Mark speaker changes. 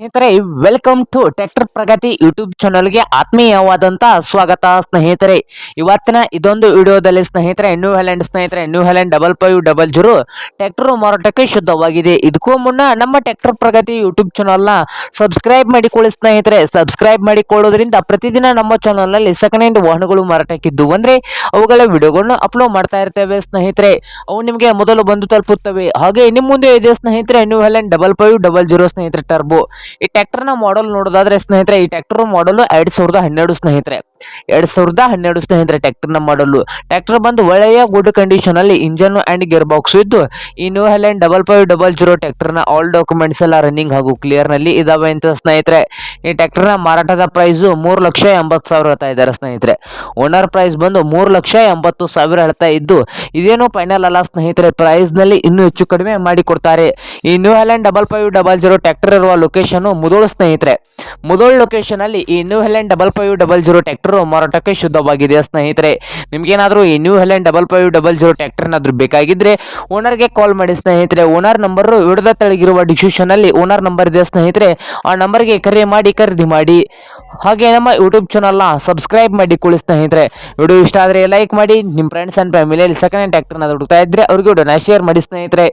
Speaker 1: ಸ್ನೇಹಿತರೆ welcome to tractor Pragati YouTube ಚಾನಲ್ಗೆ ಆತ್ಮೀಯವಾದಂತ ಸ್ವಾಗತ ಸ್ನೇಹಿತರೆ. ಇವತ್ತಿನ ಇದೊಂದು ವಿಡಿಯೋದಲ್ಲಿ ಸ್ನೇಹಿತರೆ ನ್ಯೂ ಹ್ಯಾಲೆಂಡ್ ಸ್ನೇಹಿತರೆ New Holland double five double zero tractor ಮಾರಾಟಕ್ಕೆ ಶುದ್ಧವಾಗಿದೆ. ಇದಕ್ಕೂ ಮುನ್ನ ನಮ್ಮ ಟ್ರ್ಯಾಕ್ಟರ್ ಪ್ರಗತಿ ಯೂಟ್ಯೂಬ್ ಚಾನಲ್ನ ಸಬ್ಸ್ಕ್ರೈಬ್ ಮಾಡಿಕೊಳ್ಳಿ ಸ್ನೇಹಿತರೆ. ಸಬ್ಸ್ಕ್ರೈಬ್ ಮಾಡಿಕೊಳ್ಳೋದ್ರಿಂದ ಪ್ರತಿದಿನ ನಮ್ಮ ಚಾನಲ್ನಲ್ಲಿ ಸೆಕೆಂಡ್ ಹ್ಯಾಂಡ್ ವಾಹನಗಳು ಮಾರಾಟಕ್ಕಿದ್ದು. ಅಂದರೆ ಅವುಗಳ ವಿಡಿಯೋಗಳನ್ನು ಅಪ್ಲೋಡ್ ಮಾಡ್ತಾ ಇರ್ತೇವೆ ಸ್ನೇಹಿತರೆ. ಅವು ನಿಮಗೆ ಮೊದಲು ಬಂದು ತಲುಪುತ್ತವೆ. ಹಾಗೆ ನಿಮ್ಮ ಮುಂದೆ ಇದೆ ಸ್ನೇಹಿತರೆ New Holland double five double zero ಸ್ನೇಹಿತರೆ ಟರ್ಬೋ ಈ ಟ್ಯಾಕ್ಟರ್ನ ಮಾಡಲ್ ನೋಡೋದಾದ್ರೆ ಸ್ನೇಹಿತರೆ ಈ ಟ್ಯಾಕ್ಟರ್ ಮಾಡಲು ಎರಡ್ ಸಾವಿರದ ಹನ್ನೆರಡು ಸ್ನೇಹಿತರೆ. ಎರಡ್ ಸಾವಿರದ ಹನ್ನೆರಡು ಸ್ನೇಹಿತರೆ ಟ್ರ್ಯಾಕ್ಟರ್ನ ಮಾಡಲು. ಟ್ರ್ಯಾಕ್ಟರ್ ಬಂದು ಒಳ್ಳೆಯ ಗುಡ್ ಕಂಡೀಷನ್ ಅಲ್ಲಿ ಇಂಜನ್ ಅಂಡ್ ಗೇರ್ ಬಾಕ್ಸ್ ಇದ್ದು, ಈ New Holland double five double zero ಟ್ರ್ಯಾಕ್ಟರ್ನ ಆಲ್ ಡಾಕ್ಯುಮೆಂಟ್ಸ್ ಎಲ್ಲ ರನ್ನಿಂಗ್ ಹಾಗೂ ಕ್ಲಿಯರ್ನಲ್ಲಿ ಇದಾವೆ ಅಂತ ಸ್ನೇಹಿತರೆ. ಈ ಟ್ರ್ಯಾಕ್ಟರ್ನ ಮಾರಾಟದ ಪ್ರೈಸ್ ಮೂರು ಲಕ್ಷ ಎಂಬತ್ತು ಸಾವಿರ ಹೇಳ್ತಾ ಇದ್ದಾರೆ ಸ್ನೇಹಿತರೆ. ಓನರ್ ಪ್ರೈಸ್ ಬಂದು ಮೂರು ಲಕ್ಷ ಎಂಬತ್ತು ಸಾವಿರ ಹೇಳ್ತಾ ಇದ್ದು, ಇದೇನು ಫೈನಲ್ ಅಲ್ಲ ಸ್ನೇಹಿತರೆ ಪ್ರೈಸ್ನಲ್ಲಿ ಇನ್ನೂ ಹೆಚ್ಚು ಕಡಿಮೆ ಮಾಡಿ ಕೊಡ್ತಾರೆ ಈ New Holland double five double zero tractor ಇರುವ ಲೊಕೇಶನ್ ಮುದೋಳು ಸ್ನೇಹಿತರೆ. ಮುದೋಳ್ ಲೊಕೇಶನ್ ಅಲ್ಲಿ ಈ New Holland double five double zero tractor ಮಾರಾಟಕ್ಕೆ ಶುದ್ಧವಾಗಿದೆ ಸ್ನೇಹಿತರೆ? ನಿಮ್ಗೇನಾದ್ರೂ ಈ New Holland double five double zero tractor ಏನಾದ್ರೂ ಬೇಕಾಗಿದ್ರೆ ಓನರ್ಗೆ ಕಾಲ್ ಮಾಡಿ ಸ್ನೇಹಿತರೆ. ಓನರ್ ನಂಬರ್ ವಿಡದ ತೆಳಗಿರುವ ಡಿಸ್ಕ್ರಿಪ್ಷನ್ ಅಲ್ಲಿ ಓನರ್ ನಂಬರ್ ಇದೆ ಸ್ನೇಹಿತರೆ. ಆ ನಂಬರ್ಗೆ ಕರೆ ಮಾಡಿ, ಖರೀದಿ ಮಾಡಿ. ಹಾಗೆ ನಮ್ಮ ಯೂಟ್ಯೂಬ್ ಚಾನಲ್ನ ಸಬ್ಸ್ಕ್ರೈಬ್ ಮಾಡಿ ಮಾಡಿಕೊಳ್ಳಿ ಸ್ನೇಹಿತರೆ. ವಿಡಿಯೋ ಇಷ್ಟ ಆದರೆ ಲೈಕ್ ಮಾಡಿ. ನಿಮ್ಮ ಫ್ರೆಂಡ್ಸ್ ಆ್ಯಂಡ್ ಫ್ಯಾಮಿಲಿಯಲ್ಲಿ ಸೆಕೆಂಡ್ ಹ್ಯಾಂಡ್ ಟ್ರ್ಯಾಕ್ಟರ್ನ ಹುಡುಕ್ತಾ ಇದ್ರೆ ಅವ್ರಿಗೆ ವಿಡಿಯೋನ ಶೇರ್ ಮಾಡಿ ಸ್ನೇಹಿತರೆ.